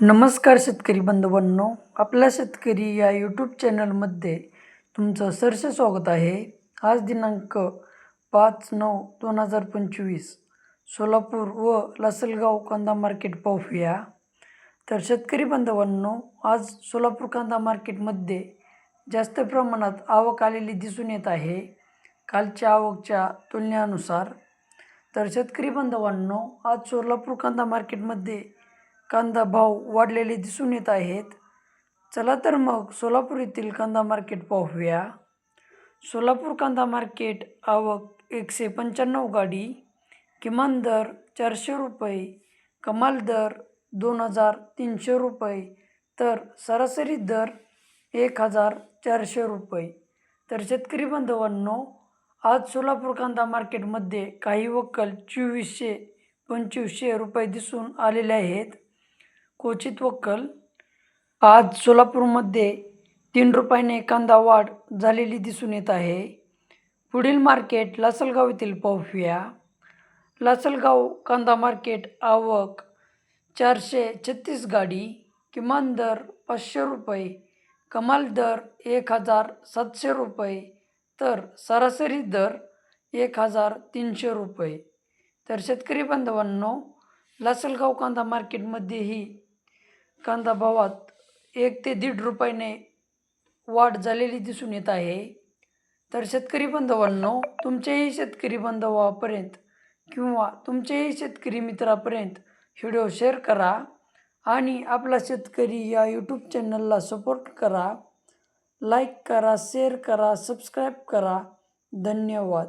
नमस्कार शेतकरी बांधवांनो आपल्या शेतकरी या यूट्यूब चॅनलमध्ये तुमचं सरस स्वागत आहे. आज दिनांक पाच नऊ दोन हजार पंचवीस सोलापूर व लासलगाव कांदा मार्केट पाहूया. तर शेतकरी बांधवांनो आज सोलापूर कांदा मार्केटमध्ये जास्त प्रमाणात आवक आलेली दिसून येत आहे. कालच्या आवकच्या तुलनेनुसार. तर शेतकरी बांधवांनो आज सोलापूर कांदा मार्केटमध्ये कांदा भाव वाढलेले दिसून येत आहेत. चला तर मग सोलापूर येथील कांदा मार्केट पाहूया. सोलापूर कांदा मार्केट आवक एकशे पंच्याण्णव गाडी किमान दर चारशे रुपये कमाल दर दोन हजार तीनशे रुपये तर सरासरी दर एक हजार चारशे रुपये. तर शेतकरी बांधवांनो आज सोलापूर कांदा मार्केटमध्ये काही वक्कल चोवीसशे पंचवीसशे रुपये दिसून आलेले आहेत. क्वचित वक्कल. आज सोलापूरमध्ये तीन रुपयाने कांदा वाढ झालेली दिसून येत आहे. पुढील मार्केट लासलगाव येथील पाहूया लासलगाव कांदा मार्केट आवक चारशे छत्तीस गाडी किमान दर पाचशे रुपये कमाल दर एक हजार सातशे रुपये तर सरासरी दर एक हजार तीनशे रुपये. तर शेतकरी बांधवांनो लासलगाव कांदा मार्केटमध्येही कांदा भावात एक ते दीड रुपयाने वाढ झालेली दिसून येत आहे. तर शेतकरी बांधवांनो तुमच्याही शेतकरी बांधवापर्यंत किंवा तुमच्याही शेतकरी मित्रापर्यंत व्हिडिओ शेअर करा आणि आपला शेतकरी या यूट्यूब चॅनलला सपोर्ट करा. लाईक करा शेअर करा सबस्क्राईब करा. धन्यवाद.